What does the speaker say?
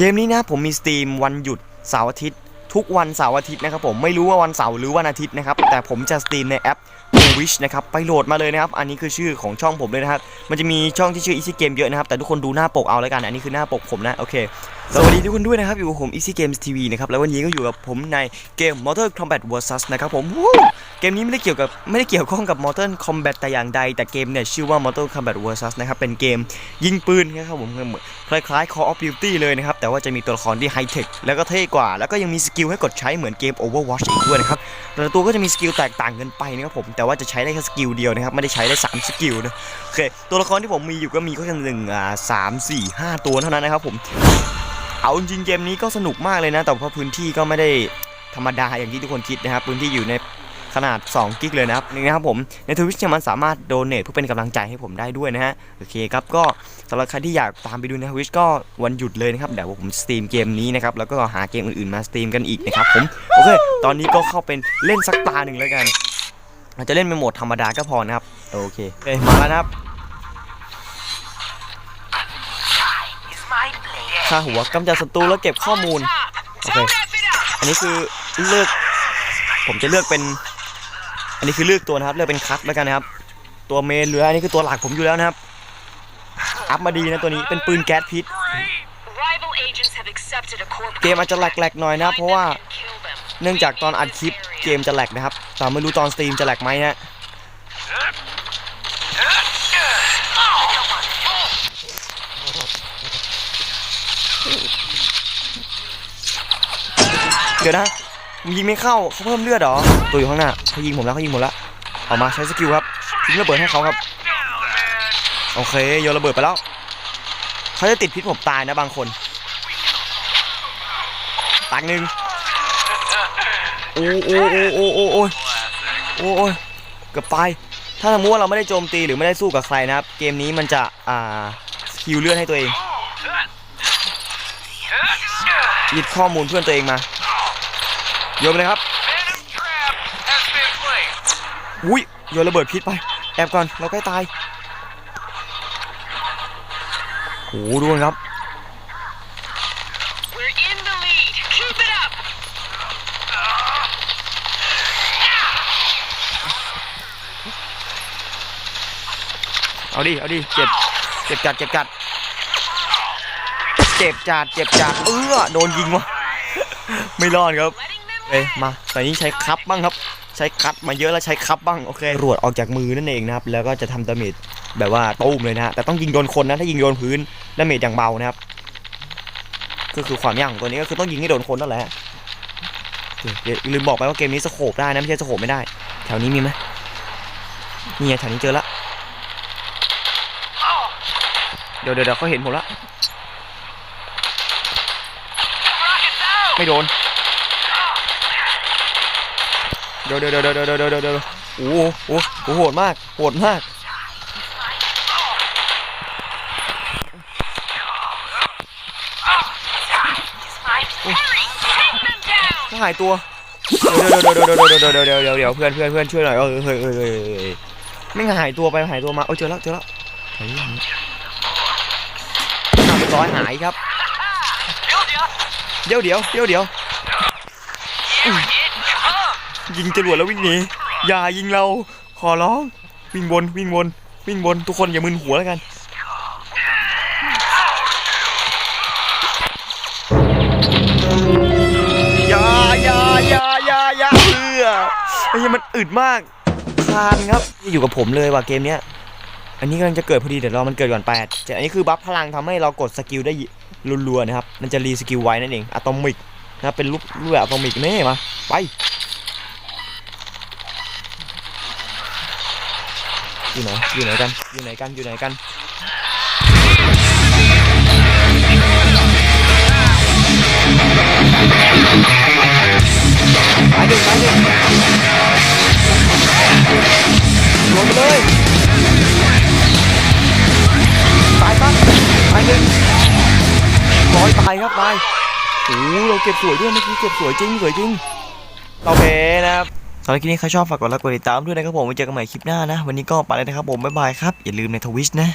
เกมนี้นะผมมีสตรีมวันหยุดเสาร์อาทิตย์ทุกวันเสาร์อาทิตย์นะครับผมไม่รู้ว่าวันเสาร์หรือวันอาทิตย์นะครับแต่ผมจะสตรีมในแอป Twitch นะครับไปโหลดมาเลยนะครับอันนี้คือชื่อของช่องผมเลยนะครับมันจะมีช่องที่ชื่อ Easy Game เยอะนะครับแต่ทุกคนดูหน้าปกเอาแล้วกัน อันนี้คือหน้าปกผมนะโอเค สวัสดีทุกคนด้วยนะครับ อยู่กับผม Easy Games TV นะครับแล้ววันนี้ก็อยู่กับผมในเกม Mortal Kombat vs นะครับผมเกมนี้ไม่ได้เกี่ยวกับไม่ได้เกี่ยวข้องกับ Mortal Kombat แต่อย่างใด แต่เกมเนี่ยชื่อว่า Mortal Kombat vs นะครับเป็นเกมยิงปืนนะครับผมคล้ายๆ Call of Duty เลยนะครับแต่ว่าจะมีตัวละครที่ไฮเทคแล้วก็เท่กว่า แล้วก็ยังมีสกิลให้กดใช้เหมือนเกม Overwatch อีกด้วยนะครับแต่ละตัวก็จะมีสกิลแตกต่างกันไปนะครับผมแต่ว่าจะใช้ได้แค่สกิลเดียวนะครับไม่ได้ใช้ได้3สกิลนะโอเคตัวละครที่ผมมีอยู่ก็มีก็แค่หนึ่งอ่าสามสี่ห้าตัวเท่านั้นนะครับผม เอาจริงเกมนี้ก็สนุกมากเลยนะ แต่ว่าพื้นที่ก็ไม่ได้ธรรมดาอย่างที่ทุกคนคิดนะครับ พื้นที่อยู่ในขนาด 2 กิกเลยนะครับนี่นะครับผม ในทวิชมันสามารถโดเนทเพื่อเป็นกำลังใจให้ผมได้ด้วยนะฮะ โอเคครับ ก็สำหรับใครที่อยากตามไปดูในทวิชก็วันหยุดเลยนะครับ เดี๋ยวผมสตรีมเกมนี้นะครับ แล้วก็หาเกมอื่นๆมาสตรีมกันอีกนะครับผม โอเค ตอนนี้ก็เข้าเป็นเล่นสักตาหนึ่งแล้วกัน เราจะเล่นเป็นโหมดธรรมดาก็พอนะครับ โอเคเอ้ยมาแล้วนะครับ ค่าหัวกำจัดศัตรูแล้วเก็บข้อมูล โอเค อันนี้คือเลือก ผมจะเลือกเป็น อันนี้คือเลือกตัวนะครับ เลือกเป็นคัทแล้วกันนะครับ ตัวเมนเหลืออันนี้คือตัวหลักผมอยู่แล้วนะครับ อัพมาดีนะตัวนี้ เป็นปืนแก๊สพิษ เกมอาจจะแหลกๆหน่อยนะครับเพราะว่า เนื่องจากตอนอัดคลิปเกมจะแหลกนะครับ แต่ไม่รู้ตอนสตรีมจะแหลกไหมฮะ เดี๋ยวนะมึงยิงไม่เข้าเขาเพิ่มเลือดหรอตัวอยู่ข้างหน้าเขายิงผมแล้วเขายิงผมแล้วออกมาใช้สกิลครับทิ้งระเบิดให้เขาครับโอเคโยนระเบิดไปแล้วเขาจะติดพิษผมตายนะบางคนตักหนึ่งโอ้โอ้โอ้โอ้โอ้โอ้ยโอ้ยเกือบตายถ้าสมมติว่าเราไม่ได้โจมตีหรือไม่ได้สู้กับใครนะครับ เกมนี้มันจะอ่าฮิวเลือดให้ตัวเองยึดข้อมูลเพื่อนตัวเองมา โยนไปเลยครับอุ้ยโยนระเบิดพิษไป แอบก่อนเราใกล้ตายโอ้โหดูนครับเอาดิ เอาดิ เจ็บ เจ็บจัด เจ็บจัด เจ็บจัด เจ็บจัด เออโดนยิงวะ ไม่รอดครับ เอ้ยมาแต่นี้ใช้คับบ้างครับ ใช้คัดมาเยอะแล้วใช้คับบ้างโอเครวดออกจากมือนั่นเองนะครับ แล้วก็จะทำดาเมจแบบว่าตุ้มเลยนะแต่ต้องยิงโดนคนนะถ้ายิงโดนพื้นดาเมจอย่างเบานะครับก็คือความยากของตัวนี้ก็คือต้องยิงให้โดนคนนั่นแหละลืมบอกไปว่าเกมนี้สโคปได้นะไม่ใช่สโคปไม่ได้ แถวนี้มีไหมนี่ไงแถวนี้เจอละเดี๋ยวเดี๋ยวเดี๋ยวเขาเห็นผมละไม่โดน เดี๋ยวเดี๋ยวเดี๋ยวเดี๋ยวเดี๋ยวเดี๋ยวโอ้โหโอ้โหโหดมากโหดมากหายตัวเดี๋ยวเดี๋ยวเดี๋ยวเดี๋ยวเดี๋ยวเดี๋ยวเดี๋ยวเดี๋ยวเพื่อนเพื่อนเพื่อนช่วยหน่อยเออเฮ้ยเฮ้ยเฮ้ยเฮ้ยไม่หายตัวไปหายตัวมาเออเจอแล้วเจอแล้วเฮ้ยอย่างนี้ทำเป็นร้อยหายครับ เดี๋ยวเดี๋ยวเดี๋ยวเดี๋ยวอุ๊ย ยิงจรวดแล้ววิ่งหนีอย่ายิงเราขอร้องวิ่งวนวิ่งวนวิ่งวนทุกคนอย่ามึนหัวแล้วกันอย่าอย่าอย่าอย่าอย่าเอือไอ้เหี้ยมันอึดมากคานครับอยู่กับผมเลยว่ะเกมเนี้ยอันนี้กำลังจะเกิดพอดีเดี๋ยวรอมันเกิดก่อนแปดแต่อันนี้คือบัฟพลังทำให้เรากดสกิลได้รัวๆนะครับ มันจะรีสกิลไว้นั่นเองอะตอมิกนะเป็นรูปรูปแบบอะตอมิกนี่มาไป อยู่ไหน อยู่ไหนกัน อยู่ไหนกัน อยู่ไหนกันไปหนึ่งไปหนึ่งรวมไปเลยตายปั๊บไปหนึ่งร้อยตายครับตายโอ้โหเราเก็บสวยด้วยเมื่อกี้เก็บสวยจริงสวยจริงโอเคนะครับ สำหรับคลิปนี้ใครชอบฝากกดไลค์กดติดตามด้วยนะครับผมไว้เจอกันใหม่คลิปหน้านะ วันนี้ก็ไปเลยนะครับผมบ๊ายบายครับอย่าลืมในทวิชนะ